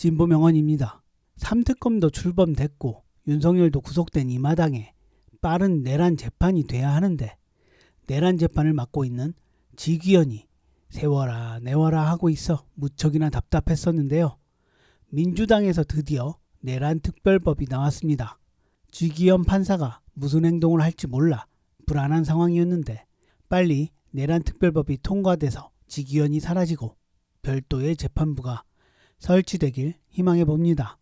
진보 명언입니다. 삼특검도 출범됐고 윤석열도 구속된 이 마당에 빠른 내란 재판이 돼야 하는데 내란 재판을 맡고 있는 지기현이 세워라 내워라 하고 있어 무척이나 답답했었는데요. 민주당에서 드디어 내란 특별법이 나왔습니다. 지기현 판사가 무슨 행동을 할지 몰라 불안한 상황이었는데 빨리 내란 특별법이 통과돼서 지기현이 사라지고 별도의 재판부가 설치되길 희망해 봅니다.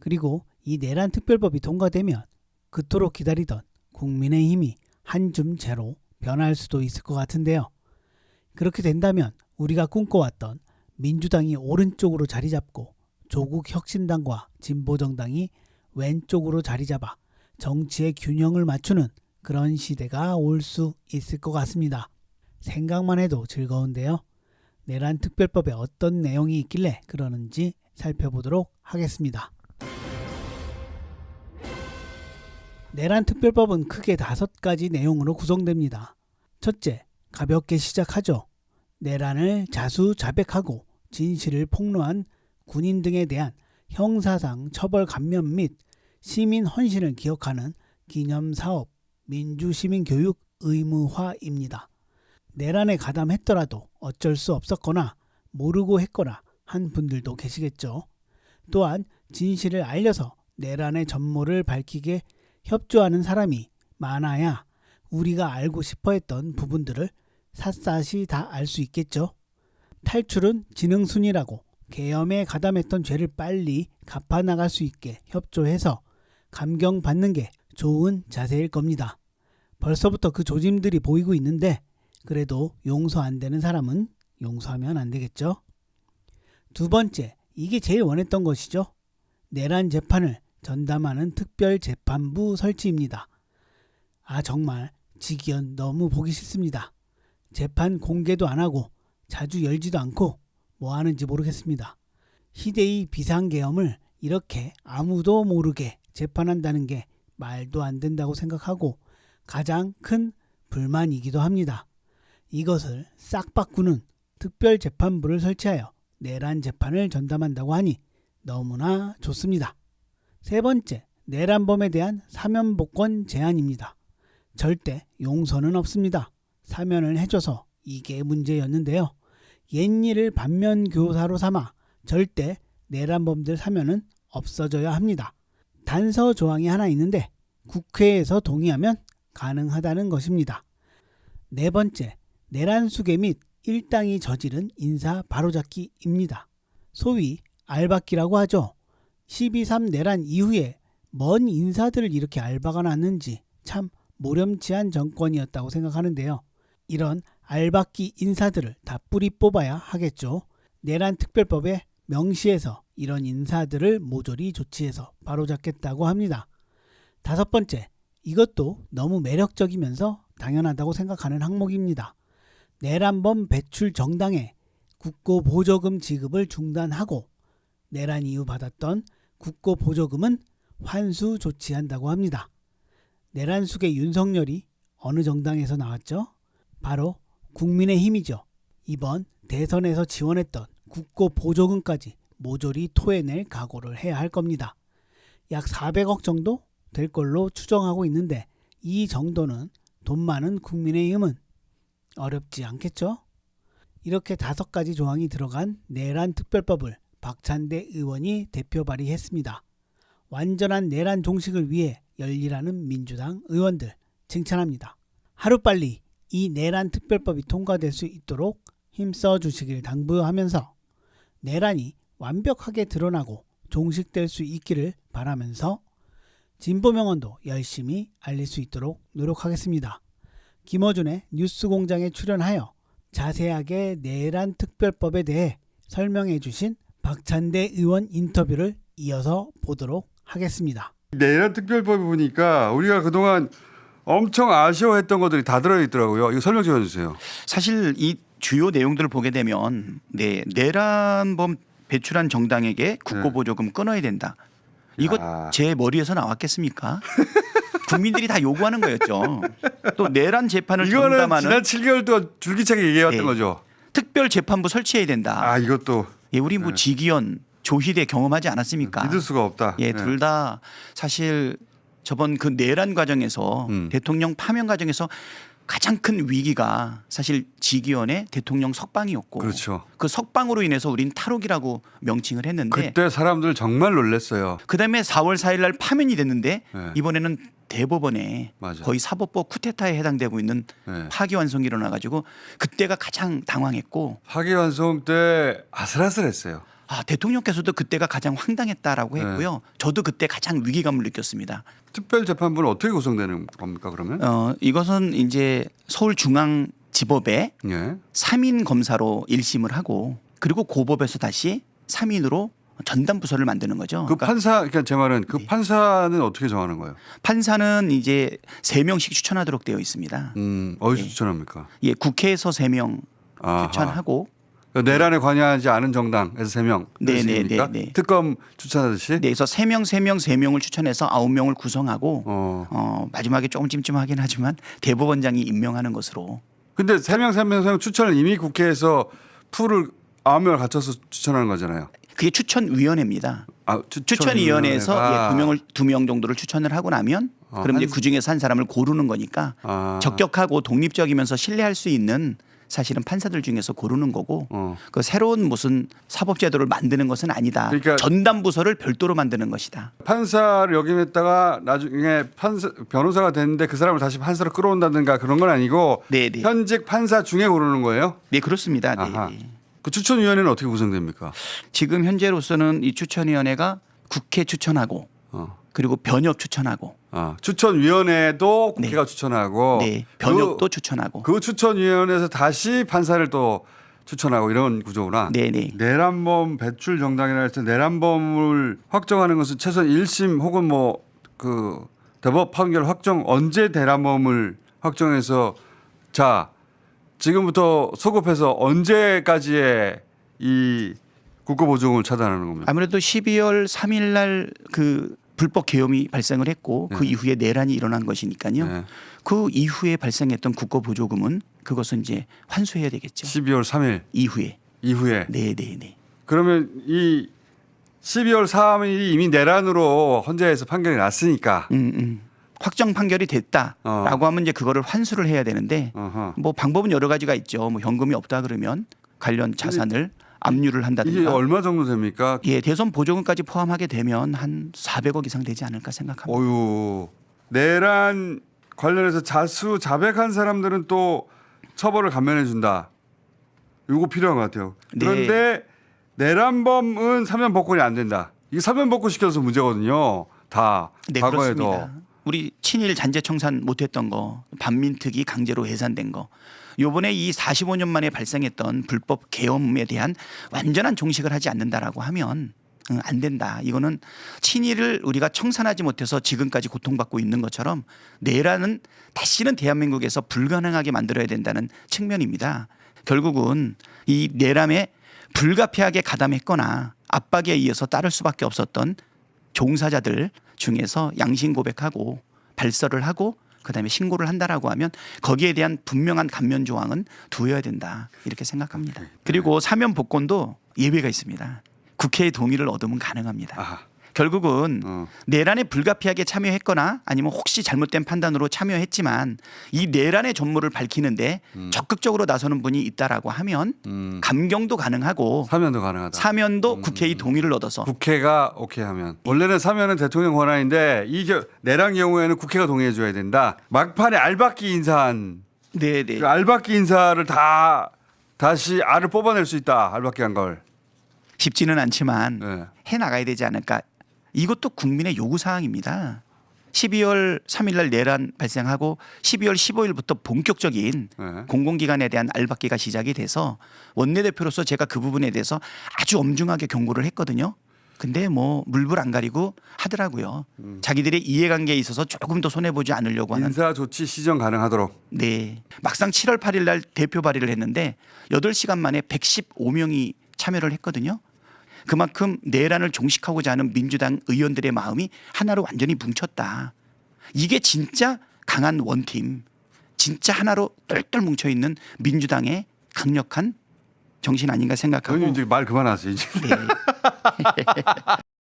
그리고 이 내란 특별법이 통과되면 그토록 기다리던 국민의 힘이 한 줌 제로 변할 수도 있을 것 같은데요. 그렇게 된다면 우리가 꿈꿔왔던 민주당이 오른쪽으로 자리 잡고 조국 혁신당과 진보정당이 왼쪽으로 자리 잡아 정치의 균형을 맞추는 그런 시대가 올 수 있을 것 같습니다. 생각만 해도 즐거운데요. 내란 특별법에 어떤 내용이 있길래 그러는지 살펴보도록 하겠습니다. 내란 특별법은 크게 다섯 가지 내용으로 구성됩니다. 첫째, 가볍게 시작하죠. 내란을 자수자백하고 진실을 폭로한 군인 등에 대한 형사상 처벌 감면 및 시민 헌신을 기억하는 기념 사업 민주시민 교육 의무화입니다. 내란에 가담했더라도 어쩔 수 없었거나 모르고 했거나 한 분들도 계시겠죠. 또한 진실을 알려서 내란의 전모를 밝히게 협조하는 사람이 많아야 우리가 알고 싶어 했던 부분들을 샅샅이 다 알 수 있겠죠. 탈출은 지능순이라고 계엄에 가담했던 죄를 빨리 갚아 나갈 수 있게 협조해서 감경받는 게 좋은 자세일 겁니다. 벌써부터 그 조짐들이 보이고 있는데 그래도 용서 안 되는 사람은 용서하면 안 되겠죠. 두 번째, 이게 제일 원했던 것이죠. 내란 재판을 전담하는 특별 재판부 설치입니다. 아 정말 지기현 너무 보기 싫습니다. 재판 공개도 안 하고 자주 열지도 않고 뭐 하는지 모르겠습니다. 희대의 비상계엄을 이렇게 아무도 모르게 재판한다는 게 말도 안 된다고 생각하고 가장 큰 불만이기도 합니다. 이것을 싹 바꾸는 특별 재판부를 설치하여 내란 재판을 전담한다고 하니 너무나 좋습니다. 세 번째, 내란범에 대한 사면 복권 제한입니다. 절대 용서는 없습니다. 사면을 해줘서 이게 문제였는데요. 옛 일을 반면 교사로 삼아 절대 내란범들 사면은 없어져야 합니다. 단서 조항이 하나 있는데 국회에서 동의하면 가능하다는 것입니다. 네 번째, 내란 수괴 및 일당이 저지른 인사 바로잡기입니다. 소위 알박기라고 하죠. 12.3 내란 이후에 먼 인사들을 이렇게 알바가 났는지 참 모렴치한 정권이었다고 생각하는데요. 이런 알박기 인사들을 다 뿌리 뽑아야 하겠죠. 내란 특별법에 명시해서 이런 인사들을 모조리 조치해서 바로잡겠다고 합니다. 다섯 번째, 이것도 너무 매력적이면서 당연하다고 생각하는 항목입니다. 내란범 배출 정당에 국고 보조금 지급을 중단하고 내란 이후 받았던 국고 보조금은 환수 조치한다고 합니다. 내란 속의 윤석열이 어느 정당에서 나왔죠? 바로 국민의 힘이죠. 이번 대선에서 지원했던 국고 보조금까지 모조리 토해낼 각오를 해야 할 겁니다. 약 400억 정도 될 걸로 추정하고 있는데 이 정도는 돈 많은 국민의힘은 어렵지 않겠죠? 이렇게 다섯 가지 조항이 들어간 내란 특별법을 박찬대 의원이 대표 발의했습니다. 완전한 내란 종식을 위해 열일하는 민주당 의원들 칭찬합니다. 하루빨리 이 내란 특별법이 통과될 수 있도록 힘써 주시길 당부하면서 내란이 완벽하게 드러나고 종식될 수 있기를 바라면서 진보 명언도 열심히 알릴 수 있도록 노력하겠습니다. 김어준의 뉴스공장에 출연하여 자세하게 내란 특별법에 대해 설명해 주신 박찬대 의원 인터뷰를 이어서 보도록 하겠습니다. 내란 특별법을 보니까 우리가 그동안 엄청 아쉬워했던 것들이 다 들어있더라고요. 이거 설명 좀 해주세요. 사실 이 주요 내용들을 보게 되면 네, 내란범 배출한 정당에게 국고 보조금 끊어야 된다. 이거 야. 제 머리에서 나왔겠습니까? 국민들이 다 요구하는 거였죠. 또 내란 재판을 이거는 전담하는 지난 7개월 동안 줄기차게 얘기해왔던 네. 거죠. 특별 재판부 설치해야 된다. 아 이것도 예, 우리 뭐 네. 지기현 조희대 경험하지 않았습니까? 믿을 수가 없다. 예, 예. 둘다 사실 저번 그 내란 과정에서 음. 대통령 파면 과정에서 가장 큰 위기가 사실 지기현의 대통령 석방이었고 그렇죠. 그 석방으로 인해서 우린 탈옥이라고 명칭을 했는데 그때 사람들 정말 놀랐어요. 그다음에 4월 4일 날 파면이 됐는데 네. 이번에는 대법원에 맞아. 거의 사법부 쿠데타에 해당되고 있는 네. 파기환송이 일어나 가지고 그때가 가장 당황했고 파기환송 때 아슬아슬했어요. 아 대통령께서도 그때가 가장 황당했다라고 네. 했고요. 저도 그때 가장 위기감을 느꼈습니다. 특별재판부는 어떻게 구성되는 겁니까 그러면? 어 이것은 이제 서울중앙지법에 예. 3인 검사로 1심을 하고 그리고 고법에서 다시 3인으로 전담 부서를 만드는 거죠. 그 그러니까 판사 그러니까 제 말은 그 네. 판사는 어떻게 정하는 거예요? 판사는 이제 3명씩 추천하도록 되어 있습니다. 음, 어디서 네. 추천합니까? 예, 국회에서 3명 아하. 추천하고 내란에 관여하지 않은 정당에서 세 명. 네, 네? 네, 네. 특검 추천하듯이. 네, 그래서 3명, 3명, 3명을 추천해서 9명을 구성하고 어. 어, 마지막에 조금 찜찜하긴 하지만 대법원장이 임명하는 것으로 근데 세 명, 세 명, 세명 추천을 이미 국회에서 풀을 아홉 명을 갖춰서 추천하는 거잖아요. 그게 추천위원회입니다. 아, 추천 위원회에서 추천위원회가. 예, 두 명을 두 명 정도를 추천을 하고 나면 어, 그럼 이제 한- 그 중에서 한 사람을 고르는 거니까 아. 적격하고 독립적이면서 신뢰할 수 있는 사실은 판사들 중에서 고르는 거고 어. 그 새로운 무슨 사법제도를 만드는 것은 아니다. 그러니까- 전담 부서를 별도로 만드는 것이다. 판사를 역임했다가 나중에 판사 변호사가 됐는데 그 사람을 다시 판사로 끌어온다든가 그런 건 아니고 네, 네. 현직 판사 중에 고르는 거예요. 네 그렇습니다. 네. 네. 그 추천위원회는 어떻게 구성됩니까? 지금 현재로서는 이 추천위원회가 국회 추천하고 어. 그리고 변협 추천하고 아, 추천위원회도 국회가 추천하고 네 변협도 그, 추천하고 그 추천위원회에서 다시 판사를 또 추천하고 이런 구조구나. 네네 내란범 배출 정당이라 해서 내란범을 확정하는 것은 최소한 1심 혹은 뭐 그 대법 판결 확정 언제 내란범을 확정해서 자 지금부터 소급해서 언제까지의 이 국고보증을 차단하는 겁니다. 아무래도 12월 3일 날그 불법 계엄이 발생을 했고 그 이후에 내란이 일어난 것이니까요. 네. 그 이후에 발생했던 국고 보조금은 그것은 이제 환수해야 되겠죠. 12월 3일 이후에. 이후에 네, 네, 네. 그러면 이 12월 3일이 이미 내란으로 헌재에서 판결이 났으니까 음, 음. 확정 판결이 됐다라고 어. 하면 이제 그거를 환수를 해야 되는데 어허. 뭐 방법은 여러 가지가 있죠. 뭐 현금이 없다 그러면 관련 자산을 압류를 이게 한다든가. 얼마 정도 됩니까? 예, 대선 보조금까지 포함하게 되면 한 400억 이상 되지 않을까 생각합니다. 어유 내란 관련해서 자수 자백한 사람들은 또 처벌을 감면해 준다. 요거 필요한 것 같아요. 네. 그런데 내란범은 사면 복권이 안 된다. 이게 사면 복권 시켜서 문제거든요. 다 네, 과거에도 그렇습니다. 우리 친일 잔재 청산 못했던 거, 반민특위 강제로 해산된 거, 요번에 이 45년 만에 발생했던 불법 계엄에 대한 완전한 종식을 하지 않는다라고 하면 응, 안 된다. 이거는 친일을 우리가 청산하지 못해서 지금까지 고통받고 있는 것처럼 내란은 다시는 대한민국에서 불가능하게 만들어야 된다는 측면입니다. 결국은 이 내란에 불가피하게 가담했거나 압박에 의해서 따를 수밖에 없었던 종사자들 중에서 양심 고백하고 발설을 하고 그다음에 신고를 한다라고 하면 거기에 대한 분명한 감면 조항은 두어야 된다 이렇게 생각합니다. 그리고 사면 복권도 예외가 있습니다. 국회의 동의를 얻으면 가능합니다. 아, 결국은 어. 내란에 불가피하게 참여했거나 아니면 혹시 잘못된 판단으로 참여했지만 이 내란의 전모를 밝히는데 적극적으로 나서는 분이 있다라고 하면 음, 감경도 가능하고 사면도 가능하다. 사면도 국회의 동의를 얻어서 국회가 오케이 하면 원래는 사면은 대통령 권한인데 이 겨- 내란 경우에는 국회가 동의해 줘야 된다. 막판에 알박기 인사한 네네 그 알박기 인사를 다 다시 알을 뽑아낼 수 있다. 알박기 한 걸. 쉽지는 않지만 네. 해 나가야 되지 않을까. 이것도 국민의 요구 사항입니다. 12월 3일 날 내란 발생하고 12월 15일부터 본격적인 네. 공공기관에 대한 알박기가 시작이 돼서 원내대표로서 제가 그 부분에 대해서 아주 엄중하게 경고를 했거든요. 근데 뭐 물불 안 가리고 하더라고요. 음. 자기들의 이해관계에 있어서 조금 더 손해 보지 않으려고 하는. 인사 조치 시정 가능하도록. 네. 막상 7월 8일 날 대표 발의를 했는데 8시간 만에 115명이 참여를 했거든요. 그만큼 내란을 종식하고자 하는 민주당 의원들의 마음이 하나로 완전히 뭉쳤다. 이게 진짜 강한 원팀, 진짜 하나로 똘똘 뭉쳐 있는 민주당의 강력한 정신 아닌가 생각하고 의원님 이제 말 그만하세요. 이제. 네.